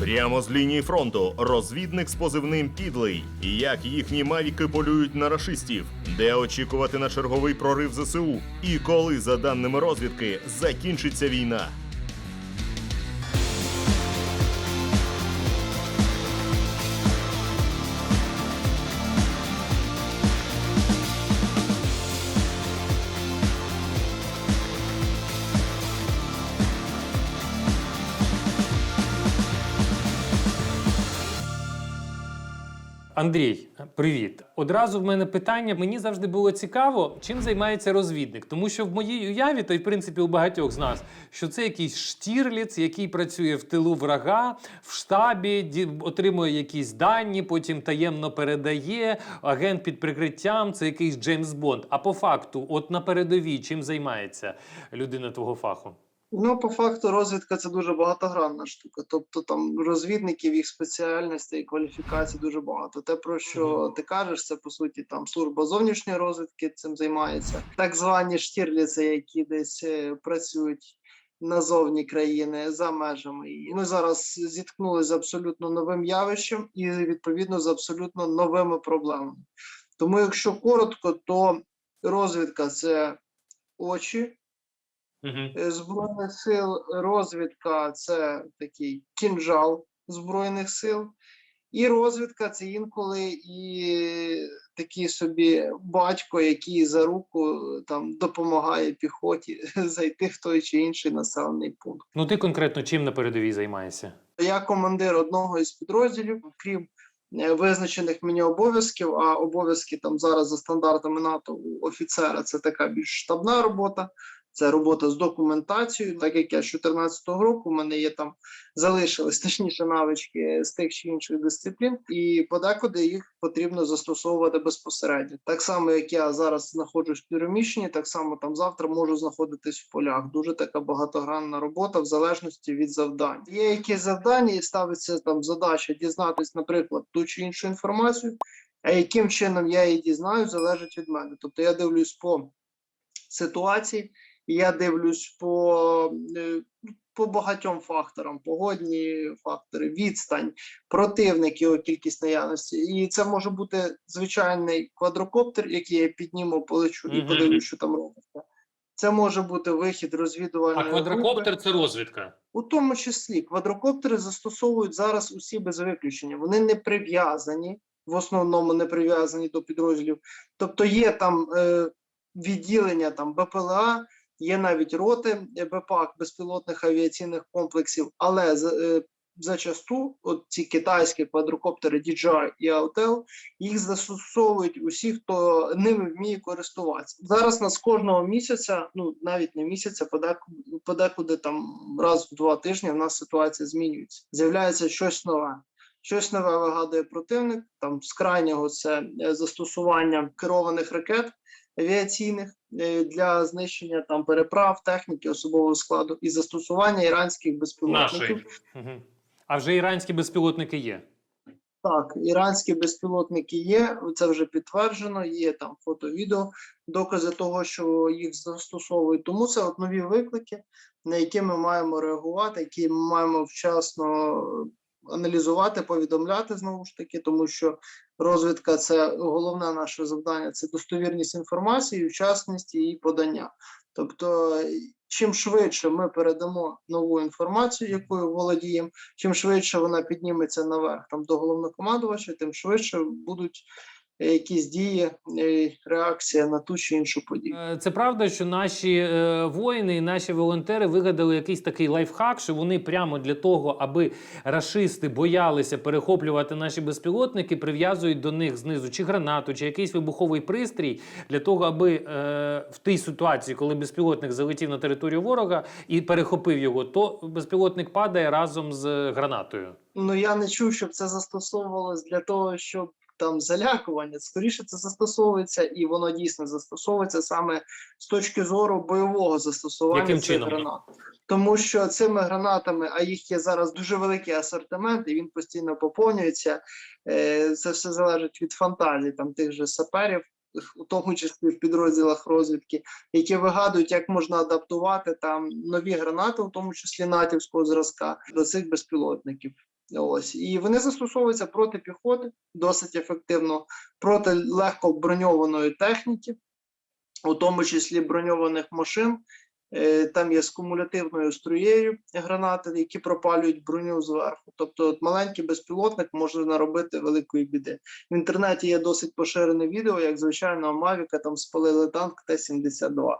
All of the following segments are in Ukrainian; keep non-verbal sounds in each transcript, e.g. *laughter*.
Прямо з лінії фронту розвідник з позивним підлий. Як їхні мавіки полюють на рашистів, де очікувати на черговий прорив ЗСУ, і коли, за даними розвідки, закінчиться війна. Андрій, привіт. Одразу в мене питання. Мені завжди було цікаво, чим займається розвідник. Тому що в моїй уяві, то й в принципі у багатьох з нас, що це якийсь штірліц, який працює в тилу врага, в штабі, отримує якісь дані, потім таємно передає. Агент під прикриттям це якийсь Джеймс Бонд. А по факту, от на передовій, чим займається людина твого фаху? Ну, по факту, розвідка це дуже багатогранна штука. Тобто там розвідників, їх спеціальностей, кваліфікацій дуже багато. Те, про що ти кажеш, це по суті там служба зовнішньої розвідки цим займається, так звані штірліці, які десь е, працюють назовні країни за межами. І ми зараз зіткнулися з абсолютно новим явищем і відповідно з абсолютно новими проблемами. Тому, якщо коротко, то розвідка це очі. Угу. Е, Збройних сил розвідка це такий кінжал Збройних сил, і розвідка це інколи і такий собі батько, який за руку там допомагає піхоті *laughs* зайти в той чи інший населений пункт. Ну ти конкретно чим на передовій займаєшся? Я командир одного із підрозділів, крім е, визначених мені обов'язків, а обов'язки там зараз за стандартами НАТО у офіцера це така більш штабна робота. Це робота з документацією, так як я з 2014 року, у мене є там залишились *laughs* точніше навички з тих чи інших дисциплін, і подекуди їх потрібно застосовувати безпосередньо. Так само, як я зараз знаходжусь в переміщенні, так само там завтра можу знаходитись в полях. Дуже така багатогранна робота в залежності від завдань. Є якісь завдання, і ставиться там задача дізнатись, наприклад, ту чи іншу інформацію. А яким чином я її дізнаю, залежить від мене. Тобто я дивлюсь по ситуації, і я дивлюсь по, е, по багатьом факторам: погодні фактори, відстань, противник, його кількість наявності. І це може бути звичайний квадрокоптер, який я підніму, полечу і подивлюсь, що там робиться. Це може бути вихід А розвідувальної групи. квадрокоптер це розвідка. У тому числі квадрокоптери застосовують зараз усі без виключення. Вони не прив'язані, в основному не прив'язані до підрозділів. Тобто є там е, відділення там БПЛА, є навіть роти е, БПАК безпілотних авіаційних комплексів, але е, зачасту от ці китайські квадрокоптери DJI і Autel, їх застосовують усі, хто ними вміє користуватися. Зараз нас кожного місяця, ну навіть не місяця, подекуди, подекуди там раз в два тижні в нас ситуація змінюється. З'являється щось нове. Щось нове вигадує противник. Там з крайнього це е, застосування керованих ракет авіаційних е, для знищення там переправ, техніки, особового складу і застосування іранських безпілотників. Угу. А вже іранські безпілотники є. Так, іранські безпілотники є, це вже підтверджено, є там фото, відео, докази того, що їх застосовують. Тому це от нові виклики, на які ми маємо реагувати, які ми маємо вчасно аналізувати, повідомляти знову ж таки, тому що розвідка це головне наше завдання, це достовірність інформації, вчасність її подання. Тобто, чим швидше ми передамо нову інформацію, якою володіємо, чим швидше вона підніметься наверх там до головнокомандувача, тим швидше будуть якісь дії, е, реакція на ту чи іншу подію. Е, Це правда, що наші е, воїни і наші волонтери вигадали якийсь такий лайфхак, що вони прямо для того, аби рашисти боялися перехоплювати наші безпілотники, прив'язують до них знизу чи гранату, чи якийсь вибуховий пристрій для того, аби е, в тій ситуації, коли безпілотник залетів на територію ворога і перехопив його, то безпілотник падає разом з гранатою. Ну я не чув, щоб це застосовувалось для того, щоб там залякування. Скоріше це застосовується, і воно дійсно застосовується саме з точки зору бойового застосування Яким цих чином? гранат. Тому що цими гранатами, а їх є зараз дуже великий асортимент, і він постійно поповнюється. Е, Це все залежить від фантазії там тих же саперів. У тому числі в підрозділах розвідки, які вигадують, як можна адаптувати там нові гранати, в тому числі натівського зразка, до цих безпілотників. Ось і вони застосовуються проти піхоти досить ефективно, проти легко броньованої техніки, у тому числі броньованих машин. Е, Там є з кумулятивною струєю гранати, які пропалюють броню зверху. Тобто, от маленький безпілотник може наробити великої біди. В інтернеті є досить поширене відео, як звичайно Мавіка там спалили танк Т-72.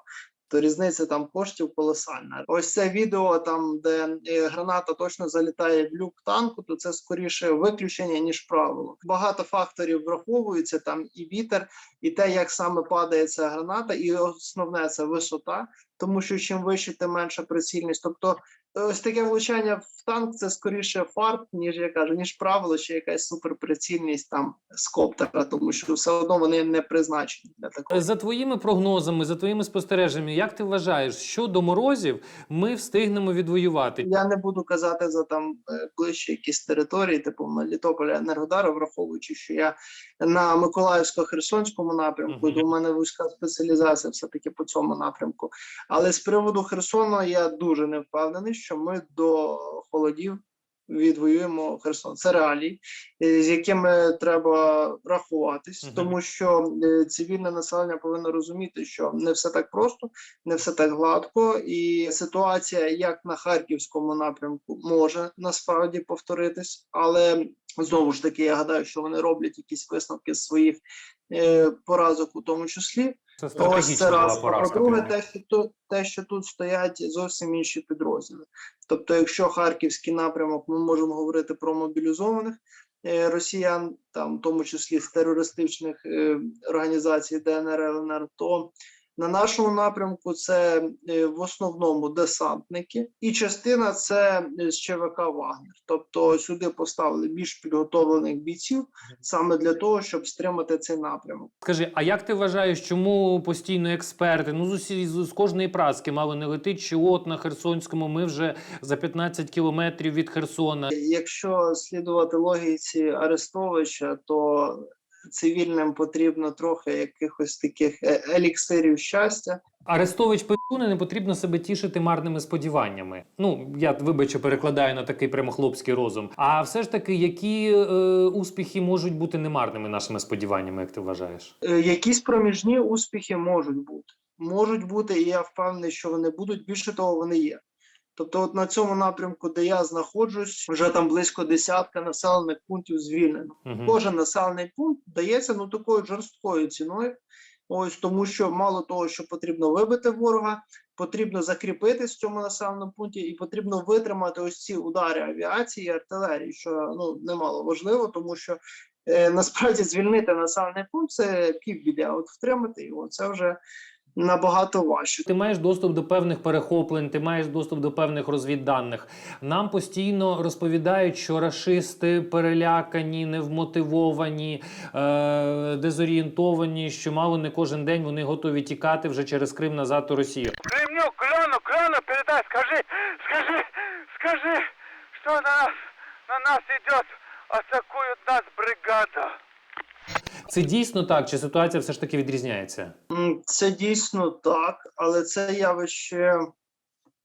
То різниця там коштів колосальна. Ось це відео, там де е, граната точно залітає в люк танку, то це скоріше виключення ніж правило. Багато факторів враховуються там і вітер, і те, як саме падає ця граната, і основне це висота, тому що чим вище, тим менша прицільність. Тобто, ось таке влучання в танк це скоріше фарт, ніж я кажу, ніж правило, чи якась суперприцільність там з коптера, тому що все одно вони не призначені для такого. За твоїми прогнозами, за твоїми спостереженнями, як ти вважаєш, що до морозів ми встигнемо відвоювати? Я не буду казати за там е, ближчі якісь території, типу Мелітополя, Енергодара, враховуючи, що я на Миколаївсько-Херсонському напрямку, то в мене вузька спеціалізація все-таки по цьому напрямку. Але з приводу Херсону я дуже не впевнений, що ми до холодів відвоюємо Херсон. Це реалії, е, з якими треба рахуватись, угу. тому що е, цивільне населення повинно розуміти, що не все так просто, не все так гладко, і ситуація, як на харківському напрямку, може насправді повторитись, але знову ж таки, я гадаю, що вони роблять якісь висновки з своїх е, поразок, у тому числі. Це Ось це раз. Поразка. по-друге, те, що тут те, що тут стоять зовсім інші підрозділи. Тобто, якщо харківський напрямок, ми можемо говорити про мобілізованих е, росіян, там в тому числі з терористичних е, організацій ДНР ЛНР, то на нашому напрямку це е, в основному десантники, і частина це е, з ЧВК Вагнер. Тобто сюди поставили більш підготовлених бійців саме для того, щоб стримати цей напрямок. Скажи, а як ти вважаєш, чому постійно експерти? Ну, з усі з, з кожної праски мало не летить, чи от на Херсонському ми вже за 15 кілометрів від Херсона. Якщо слідувати логіці Арестовича, то цивільним потрібно трохи якихось таких е- еліксирів щастя. Арестович Петуни не потрібно себе тішити марними сподіваннями. Ну я вибачу, перекладаю на такий прямо хлопський розум. А все ж таки, які е, успіхи можуть бути немарними нашими сподіваннями, як ти вважаєш? Е, Якісь проміжні успіхи можуть бути. Можуть бути, і я впевнений, що вони будуть. Більше того, вони є. Тобто, от на цьому напрямку, де я знаходжусь, вже там близько десятка населених пунктів звільнено. Угу. Кожен населений пункт дається ну такою жорсткою ціною. Ось тому, що мало того, що потрібно вибити ворога, потрібно закріпитись в цьому населеному пункті, і потрібно витримати ось ці удари авіації і артилерії, що ну немало важливо, тому що е, *laughs* насправді звільнити населений пункт це півбіди, а от втримати його це вже набагато важче. Ти маєш доступ до певних перехоплень, ти маєш доступ до певних розвідданих. Нам постійно розповідають, що рашисти перелякані, невмотивовані, е- дезорієнтовані, що мало не кожен день вони готові тікати вже через Крим назад у Росію. Кремню, Кляну, Кляну, передай, скажи, скажи, скажи, что на нас, на нас идет, атакует нас бригада. Це дійсно так, чи ситуація все ж таки відрізняється? Це дійсно так, але це явище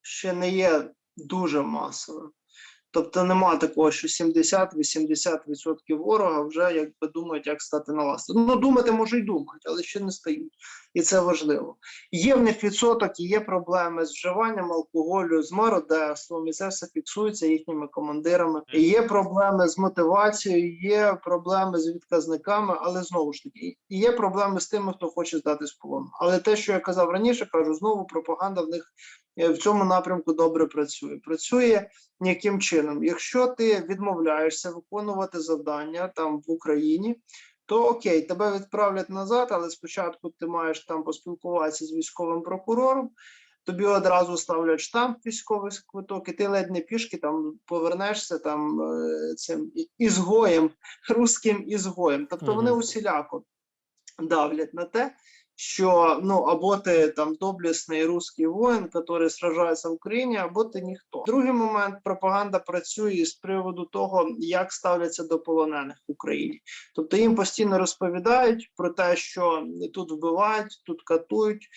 ще не є дуже масовим. Тобто нема такого, що 70-80% ворога вже якби думають, як стати на вас. Ну, думати може й думають, але ще не стають. І це важливо. Є в них відсоток, і є проблеми з вживанням алкоголю, з мародерством, і це все фіксується їхніми командирами. І є проблеми з мотивацією, є проблеми з відказниками, але знову ж таки, є проблеми з тими, хто хоче здати з полону. Але те, що я казав раніше, кажу знову, пропаганда в них в цьому напрямку добре працює. Працює яким чином? Якщо ти відмовляєшся виконувати завдання там в Україні, то окей, тебе відправлять назад, але спочатку ти маєш там поспілкуватися з військовим прокурором. Тобі одразу ставлять штамп військовий квиток, і ти ледь не пішки там повернешся там е, цим ізгоєм, *laughs* русським ізгоєм. Тобто вони усіляко давлять на те, що ну або ти там доблісний русський воїн, який сражається в Україні, або ти ніхто. Другий момент пропаганда працює з приводу того, як ставляться до полонених в Україні. Тобто їм постійно розповідають про те, що тут вбивають, тут катують.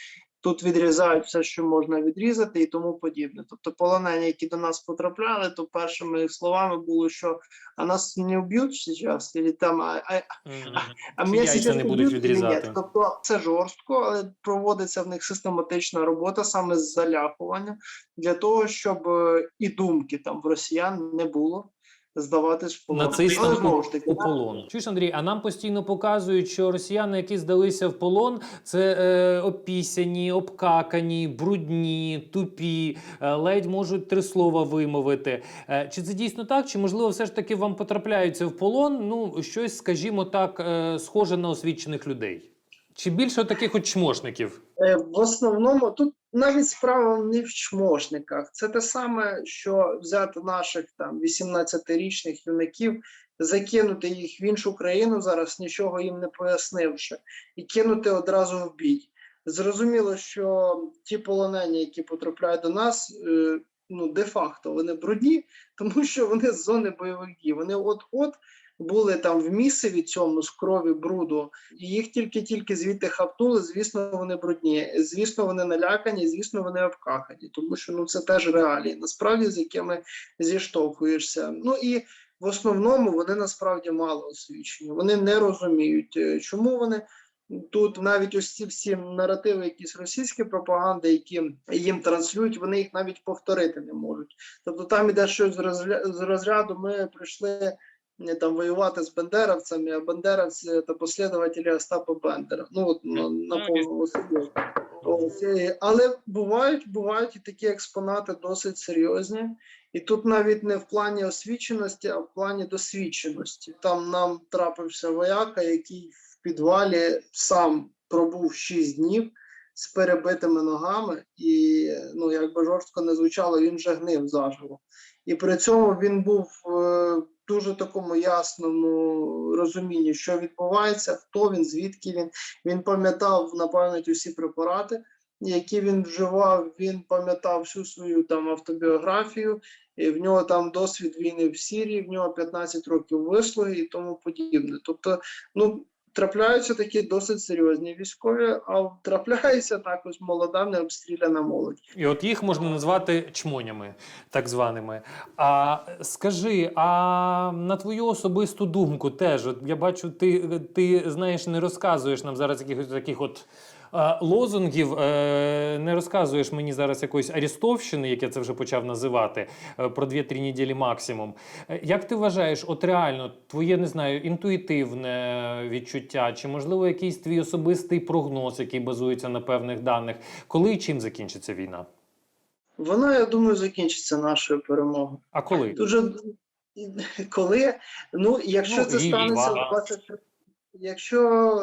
Тут відрізають все, що можна відрізати, і тому подібне. Тобто, полонені, які до нас потрапляли, то першими їх словами було, що а нас не вб'ють зараз, і там а, а, а Чи мене зараз не будуть відрізати? Тобто це жорстко, але проводиться в них систематична робота саме з заляпування для того, щоб е, і думки там в росіян не було здаватись в полон. Нацистам Але знову ж таки, у полон. Чуєш, Андрій, а нам постійно показують, що росіяни, які здалися в полон, це е, опісяні, обкакані, брудні, тупі, е, ледь можуть три слова вимовити. Е, чи це дійсно так? Чи можливо все ж таки вам потрапляються в полон? Ну, щось, скажімо так, е, схоже на освічених людей? Чи більше таких от чмошників? Е, В основному тут навіть справа не в чмошниках. Це те саме, що взяти наших там 18-річних юнаків, закинути їх в іншу країну зараз, нічого їм не пояснивши, і кинути одразу в бій. Зрозуміло, що ті полонені, які потрапляють до нас, е, ну де-факто вони брудні, *laughs* тому що вони з зони бойових дій. Вони от-от були там в місиві цьому з крові бруду, і їх тільки-тільки звідти хапнули. Звісно, вони брудні. Звісно, вони налякані, звісно, вони обкакані, тому що ну це теж реалії, насправді з якими зіштовхуєшся. Ну і в основному вони насправді мало освічені. Вони не розуміють, е, чому вони. Тут навіть ось ці всі наративи, якісь російські пропаганди, які їм транслюють, вони їх навіть повторити не можуть. Тобто там іде щось з розряду. Ми прийшли там воювати з бандеровцями, а бандеровці та послідователі Остапа Бендера. Ну от на, на е, Але бувають, бувають і такі експонати досить серйозні. І тут навіть не в плані освіченості, а в плані досвідченості. Там нам трапився вояка, який в підвалі сам пробув 6 днів з перебитими ногами, і ну якби жорстко не звучало, він вже гнив заживо. І при цьому він був е, дуже такому ясному розумінні, що відбувається, хто він, звідки він. Він пам'ятав на пам'ять усі препарати, які він вживав. Він пам'ятав всю свою там автобіографію. І в нього там досвід війни в Сірії, в нього 15 років вислуги і тому подібне. Тобто, ну. Трапляються такі досить серйозні військові, а трапляється також молода необстріляна молодь. І от їх можна назвати чмонями, так званими. А скажи, а на твою особисту думку теж, от я бачу, ти, ти знаєш, не розказуєш нам зараз якихось таких от. Лозунгів е, не розказуєш мені зараз якоїсь арестовщини, як я це вже почав називати, е, про 2-3 неділі максимум. Е, Як ти вважаєш, от реально твоє не знаю, інтуїтивне відчуття, чи можливо якийсь твій особистий прогноз, який базується на певних даних, коли і чим закінчиться війна? Вона, я думаю, закінчиться нашою перемогою. А коли? Дуже коли, ну, якщо Ну, це станеться в 23 якщо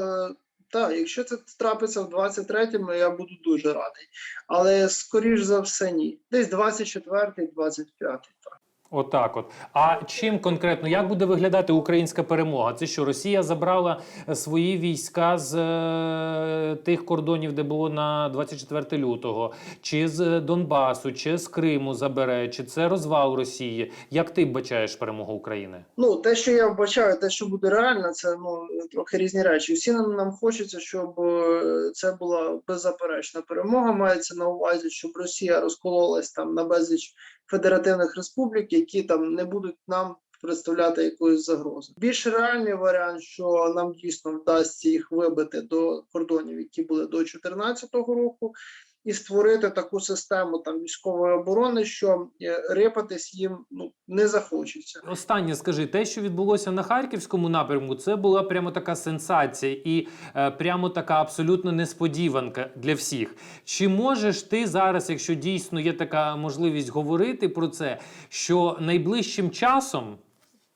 так, якщо це трапиться в 23-му, я буду дуже радий. Але скоріш за все, ні. Десь 24-й, 25-й. Так. Отак, от. А чим конкретно як буде виглядати українська перемога? Це що Росія забрала е, свої війська з е, тих кордонів, де було на 24 лютого, чи з Донбасу, чи з Криму забере, чи це розвал Росії? Як ти бачаєш перемогу України? Ну, те, що я вбачаю, те, що буде реально, це ну трохи різні речі. Всі нам, нам хочеться, щоб е, це була беззаперечна перемога. Мається на увазі, щоб Росія розкололась там на безліч федеративних республік, які там не будуть нам представляти якоїсь загрози. Більш реальний варіант, що нам дійсно вдасться їх вибити до кордонів, які були до 2014 року. І створити таку систему там військової оборони, що е, рипатись їм ну не захочеться. Останнє скажи, те, що відбулося на харківському напрямку, це була прямо така сенсація і е, прямо така абсолютно несподіванка для всіх. Чи можеш ти зараз, якщо дійсно є така можливість говорити про це, що найближчим часом,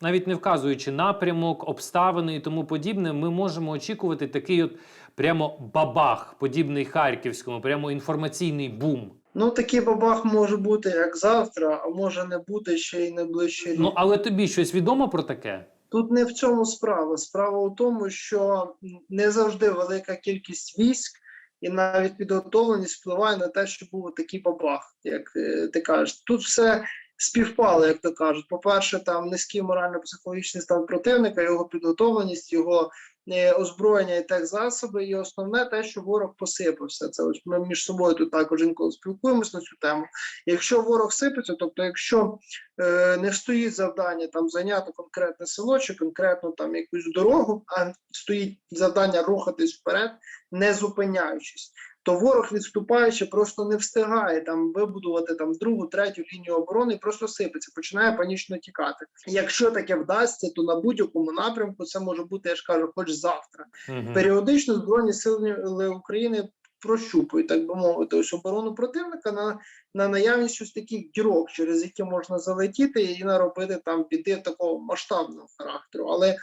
навіть не вказуючи напрямок, обставини і тому подібне, ми можемо очікувати такий от прямо бабах, подібний харківському, прямо інформаційний бум. Ну, такий бабах може бути як завтра, а може не бути ще й найближчий рік. Ну але тобі щось відомо про таке? Тут не в цьому справа. Справа у тому, що не завжди велика кількість військ і навіть підготовленість впливає на те, що був такий бабах, як е, ти кажеш. Тут все співпало, як то кажуть. По-перше, там низький морально-психологічний стан противника, його підготовленість, його е, озброєння і техзасоби. І основне те, що ворог посипався. Це ось ми між собою тут також інколи спілкуємось на цю тему. Якщо ворог сипеться, тобто, якщо е, не стоїть завдання там зайняти конкретне село чи конкретно там якусь дорогу, а стоїть завдання рухатись вперед, не зупиняючись. То ворог відступаючи просто не встигає там вибудувати там другу, третю лінію оборони і просто сипеться, починає панічно тікати. Якщо таке вдасться, то на будь-якому напрямку це може бути, я ж кажу, хоч завтра. Мгм. Періодично збройні сили України прощупують, так би мовити, ось оборону противника на, на наявність ось таких дірок, через які можна залетіти і наробити там біди такого масштабного характеру. Але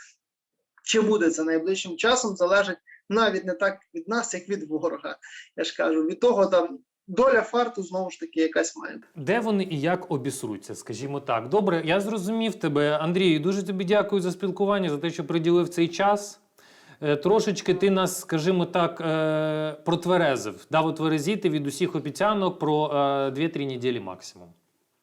чи буде це найближчим часом, залежить навіть не так від нас, як від ворога. Я ж кажу, від того там доля фарту знову ж таки якась має. Де вони і як обісруться, скажімо так. Добре, я зрозумів тебе, Андрій. Дуже тобі дякую за спілкування, за те, що приділив цей час. Е, Трошечки ти нас, скажімо так, е, протверезив, дав отверезіти від усіх обіцянок про е, 2-3 неділі максимум.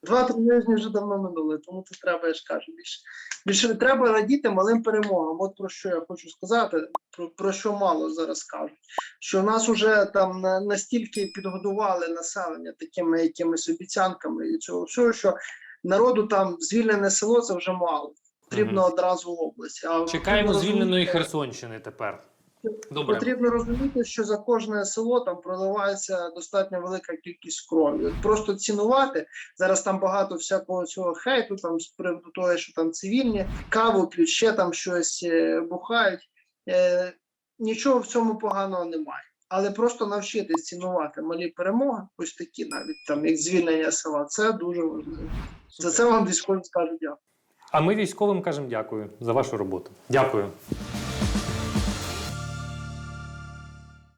Два-три тижні вже давно минули, тому тут треба, я ж кажу, більше. Більше не треба радіти малим перемогам. От про що я хочу сказати, про, про що мало зараз кажуть. Що нас вже там настільки підгодували населення такими якимись обіцянками і цього всього, що народу там звільнене село це вже мало. Потрібно Мгм. одразу в область. А Чекаємо звільненої Херсонщини тепер. Добре. Потрібно розуміти, що за кожне село там проливається достатньо велика кількість крові. От Просто цінувати зараз там багато всякого цього хейту, там з приводу того, що там цивільні каву п'ють, ще там щось е, бухають. Е, нічого в цьому поганого немає. Але просто навчитись цінувати малі перемоги, ось такі навіть там як звільнення села, це дуже важливо. За це вам військові скажуть дякую. А ми військовим кажемо дякую за вашу роботу. Дякую.